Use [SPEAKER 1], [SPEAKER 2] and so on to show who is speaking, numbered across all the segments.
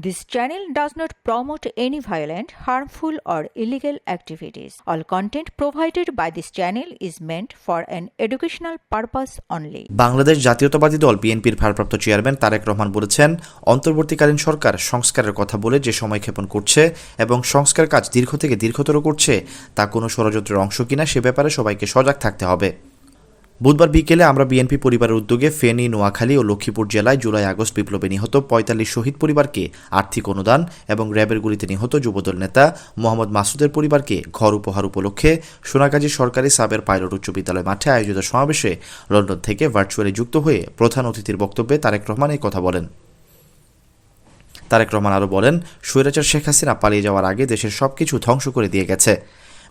[SPEAKER 1] This channel does not promote any violent, harmful, or illegal activities. All content provided by this channel is meant for an educational purpose only.
[SPEAKER 2] Bangladesh জাতীয়তাবাদী দল বিএনপির ভারপ্রাপ্ত chairman Tarique Rahman বলেছেন অন্তর্বর্তীকালীন সরকার সংস্কারের কথা বলে যে সময় ক্ষেপণ করছে এবং সংস্কার কাজ দীর্ঘ থেকে দীর্ঘতর করছে তা কোনো ষড়যন্ত্রের অংশ কিনা সে ব্যাপারে সবাইকে সজাগ থাকতে হবে বুধবার বিকেলে আমরা বিএনপি পরিবারের উদ্যোগে ফেনী, নোয়াখালী ও লক্ষ্মীপুর জেলায় জুলাই আগস্ট বিপ্লবে নিহত পঁয়তাল্লিশ শহীদ পরিবারকে আর্থিক অনুদান এবং র্যাবের গুলিতে নিহত যুবদল নেতা মোহাম্মদ মাসুদের পরিবারকে ঘর উপহার উপলক্ষে সোনাগাজী সরকারি সাবের পাইলট উচ্চ বিদ্যালয় মাঠে আয়োজিত সমাবেশে লন্ডন থেকে ভার্চুয়ালি যুক্ত হয়ে প্রধান অতিথির বক্তব্যে তারেক রহমান এই কথা বলেন। তারেক রহমান আরও বলেন, স্বৈরাচার শেখ হাসিনা পালিয়ে যাওয়ার আগে দেশের সবকিছু ধ্বংস করে দিয়ে গেছে।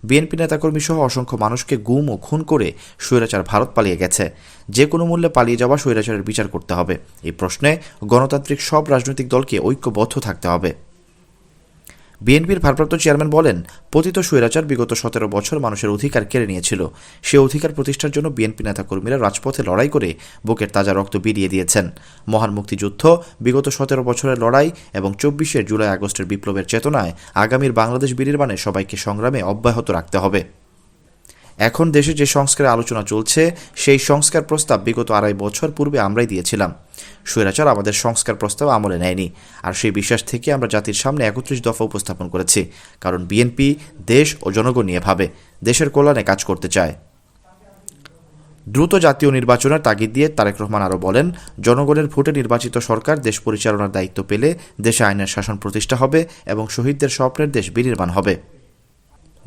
[SPEAKER 2] বিএনপি নেতাকর্মী সহ অসংখ্য মানুষকে গুম ও খুন করে স্বৈরাচার ভারত পালিয়ে গেছে। যে কোনো মূল্যে পালিয়ে যাওয়া স্বৈরাচারের বিচার করতে হবে। এই প্রশ্নে গণতান্ত্রিক সব রাজনৈতিক দলকে ঐক্যবদ্ধ থাকতে হবে। বিএনপির ভারপ্রাপ্ত চেয়ারম্যান বলেন, পতিত স্বৈরাচার বিগত সতেরো বছর মানুষের অধিকার কেড়ে নিয়েছিল। সে অধিকার প্রতিষ্ঠার জন্য বিএনপি নেতাকর্মীরা রাজপথে লড়াই করে বুকের তাজা রক্ত বিলিয়ে দিয়েছেন। মহান মুক্তিযুদ্ধ, বিগত সতেরো বছরের লড়াই এবং চব্বিশে জুলাই আগস্টের বিপ্লবের চেতনায় আগামীর বাংলাদেশ বিনির্মাণে সবাইকে সংগ্রামে অব্যাহত রাখতে হবে। এখন দেশে যে সংস্কারের আলোচনা চলছে, সেই সংস্কার প্রস্তাব বিগত আড়াই বছর পূর্বে আমরাই দিয়েছিলাম। স্বৈরাচার আমাদের সংস্কার প্রস্তাব আমলে নেয়নি। আর সেই বিশ্বাস থেকে আমরা জাতির সামনে একত্রিশ দফা উপস্থাপন করেছি। কারণ বিএনপি দেশ ও জনগণ নিয়ে ভাবে, দেশের কল্যাণে কাজ করতে চায়। দ্রুত জাতীয় নির্বাচনের তাগিদ দিয়ে তারেক রহমান আরও বলেন, জনগণের ভোটে নির্বাচিত সরকার দেশ পরিচালনার দায়িত্ব পেলে দেশে আইনের শাসন প্রতিষ্ঠা হবে এবং শহীদদের স্বপ্নের দেশ বিনির্মাণ হবে।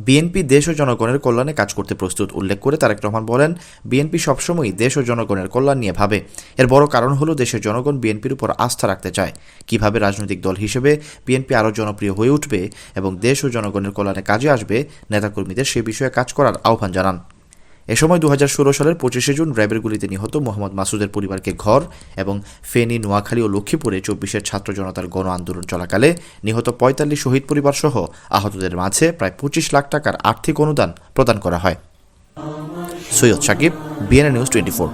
[SPEAKER 2] বিএনপি দেশ ও জনগণের কল্যাণে কাজ করতে প্রস্তুত, উল্লেখ করে তারেক রহমান বলেন, বিএনপি সবসময়ই দেশ ও জনগণের কল্যাণ নিয়ে ভাবে। এর বড় কারণ হলো দেশের জনগণ বিএনপির উপর আস্থা রাখতে চায়। কীভাবে রাজনৈতিক দল হিসেবে বিএনপি আরও জনপ্রিয় হয়ে উঠবে এবং দেশ ও জনগণের কল্যাণে কাজে আসবে, নেতাকর্মীদের সে বিষয়ে কাজ করার আহ্বান জানান। এ সময় দু হাজার ষোলো সালের পঁচিশে জুন র্যাবের গুলিতে নিহত মোহাম্মদ মাসুদের পরিবারকে ঘর এবং ফেনী, নোয়াখালী ও লক্ষ্মীপুরে চব্বিশের ছাত্র জনতার গণ আন্দোলন চলাকালে নিহত পঁয়তাল্লিশ শহীদ পরিবার সহ আহতদের মাঝে প্রায় পঁচিশ লাখ টাকার আর্থিক অনুদান প্রদান করা হয়। Syed Sakib BNA news twenty four